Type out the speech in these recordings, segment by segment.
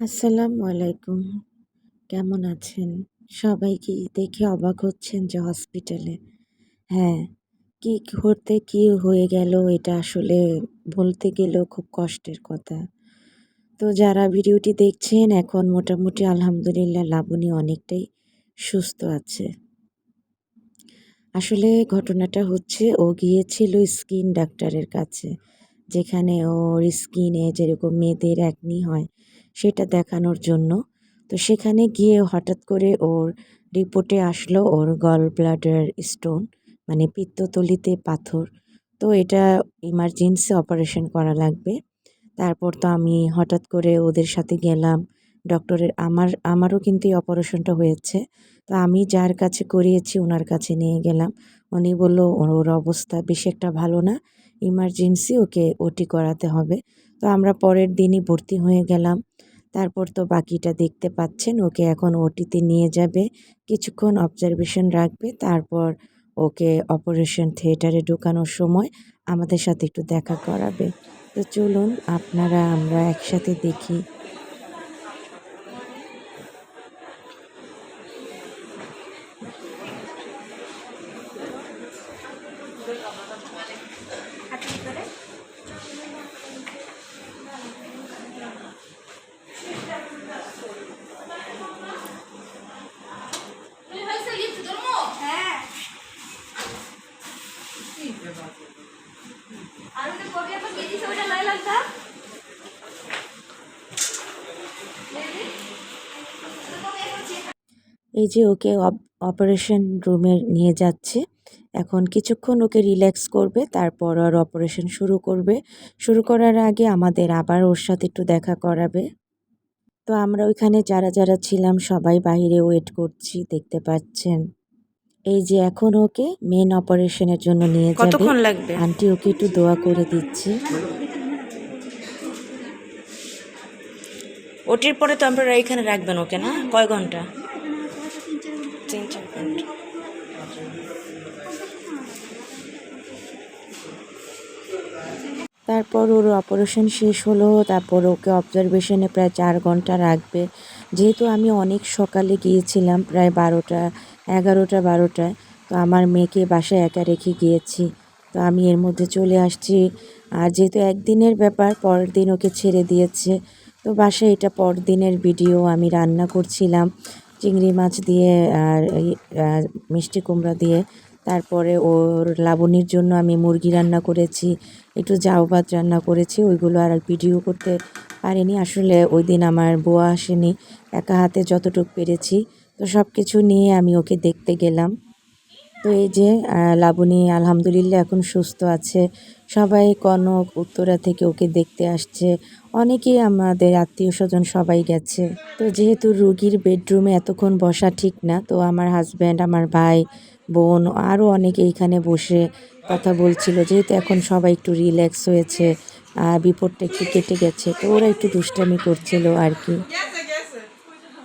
আসসালামু আলাইকুম। কেমন আছেন? সবাই কি দেখে অবাক হচ্ছেন যে হসপিটালে হ্যাঁ কি ঘটতে, কি হয়ে গেল, এটা আসলে বলতে গেলেও খুব কষ্টের কথা। তো যারা ভিডিওটি দেখছেন, এখন মোটামুটি আলহামদুলিল্লাহ লাবণী অনেকটাই সুস্থ আছে। আসলে ঘটনাটা হচ্ছে, ও গিয়েছিল স্কিন ডাক্তারের কাছে, যেখানে ওর স্কিনে যেরকম মেয়েদের একনি হয়, সেটা দেখানোর জন্য। তো সেখানে গিয়ে হঠাৎ করে ওর রিপোর্টে আসলো, ওর গল ব্লাডার স্টোন মানে পিত্তথলিতে পাথর। তো এটা ইমার্জেন্সি অপারেশন করা লাগবে। তারপর তো আমি হঠাৎ করে ওদের সাথে গেলাম। ডক্টরের আমার, আমারও কিন্তু এই অপারেশনটা হয়েছে। তো আমি যার কাছে করিয়েছি ওনার কাছে নিয়ে গেলাম। উনি বলল, ওর অবস্থা বেশি একটা ভালো না। ইমার্জেন্সি ওকে ওটি করাতে হবে। তো আমরা পরের দিনই ভর্তি হয়ে গেলাম। তারপর তো বাকিটা দেখতে পাচ্ছেন, ওকে এখন ওটিতে নিয়ে যাবে। কিছুক্ষণ অবজারভেশন রাখবে। তারপর ওকে অপারেশন থিয়েটারে ঢুকানোর সময় আমাদের সাথে একটু দেখা করাবে। তো চলুন, আপনারা আমরা একসাথে দেখি। এই যে ওকে অপারেশন রুমে নিয়ে যাচ্ছে। এখন কিছুক্ষণ ওকে রিল্যাক্স করবে, তারপর আর অপারেশন শুরু করবে। শুরু করার আগে আমাদের আবার ওর সাথে একটু দেখা করাবে। তো আমরা ওইখানে যারা যারা ছিলাম সবাই বাইরে ওয়েট করছি, দেখতে পাচ্ছেন। এই যে এখন ওকে মেন অপারেশনের জন্য নিয়ে যাবে। লাগবে? আন্টি ওকে একটু দোয়া করে দিচ্ছি। ওটির পরে তো আপনারা এখানে রাখবেন ওকে না? কয় ঘণ্টা? তিন চার ঘণ্টা। তারপর ওর অপারেশন শেষ হলো তারপর ওকে অবজারভেশনে প্রায় চার ঘণ্টা রাখবে। যেহেতু আমি অনেক সকালে গিয়েছিলাম প্রায় বারোটা এগারোটা বারোটায় তো আমার মেয়েকে বাসায় একা রেখে গিয়েছি। তো আমি এর মধ্যে চলে আসছি। আর যেহেতু একদিনের ব্যাপার, পরের দিন ওকে ছেড়ে দিয়েছে। তো বাসায় এটা পরের দিনের ভিডিও, আমি রান্না করছিলাম। চিংড়ি মাছ দিয়ে আর মিষ্টি কুমড়া দিয়ে। তারপরে ওর লাবণীর জন্য আমি মুরগি রান্না করেছি। একটু জাউ ভাত রান্না করেছি। ওইগুলো আর ভিডিও করতে পারিনি। আসলে ওই দিন আমার বোয়া আসেনি। একা হাতে যতটুকু পেরেছি। তো সব কিছু নিয়ে আমি ওকে দেখতে গেলাম। তো এই যে লাবণী আলহামদুলিল্লাহ এখন সুস্থ আছে। সবাই কনক, উত্তরা থেকে ওকে দেখতে আসছে। অনেকেই আমাদের আত্মীয় স্বজন সবাই গেছে। তো যেহেতু রুগীর বেডরুমে এতক্ষণ বসা ঠিক না, তো আমার হাজব্যান্ড আমার ভাই, বোন আরও অনেকে এইখানে বসে কথা বলছিল। যেহেতু এখন সবাই একটু রিল্যাক্স হয়েছে, আর বিপদটা একটু কেটে গেছে, তো ওরা একটু দুষ্টামি করছিল আর কি গেছে গেছে আল্লাহ বাইঙ্গা লাইছে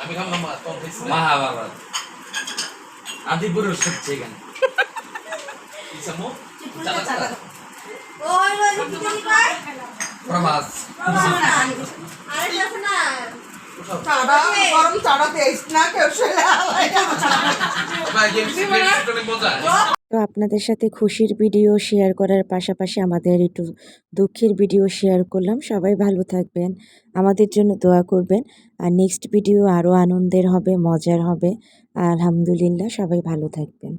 আমি হইছে মহাভারত আদিপুরুষ হচ্ছে এখানে। প্রভাস আরে দেখো না। চাড়া গরম চাড়া না কেউ শুলে আপনাদের সাথে খুশির ভিডিও শেয়ার করার পাশাপাশি আমাদের একটু দুঃখের ভিডিও শেয়ার করলাম। সবাই ভালো থাকবেন, আমাদের জন্য দোয়া করবেন। আর নেক্সট ভিডিও আরও আনন্দের হবে, মজার হবে। আলহামদুলিল্লাহ, সবাই ভালো থাকবেন।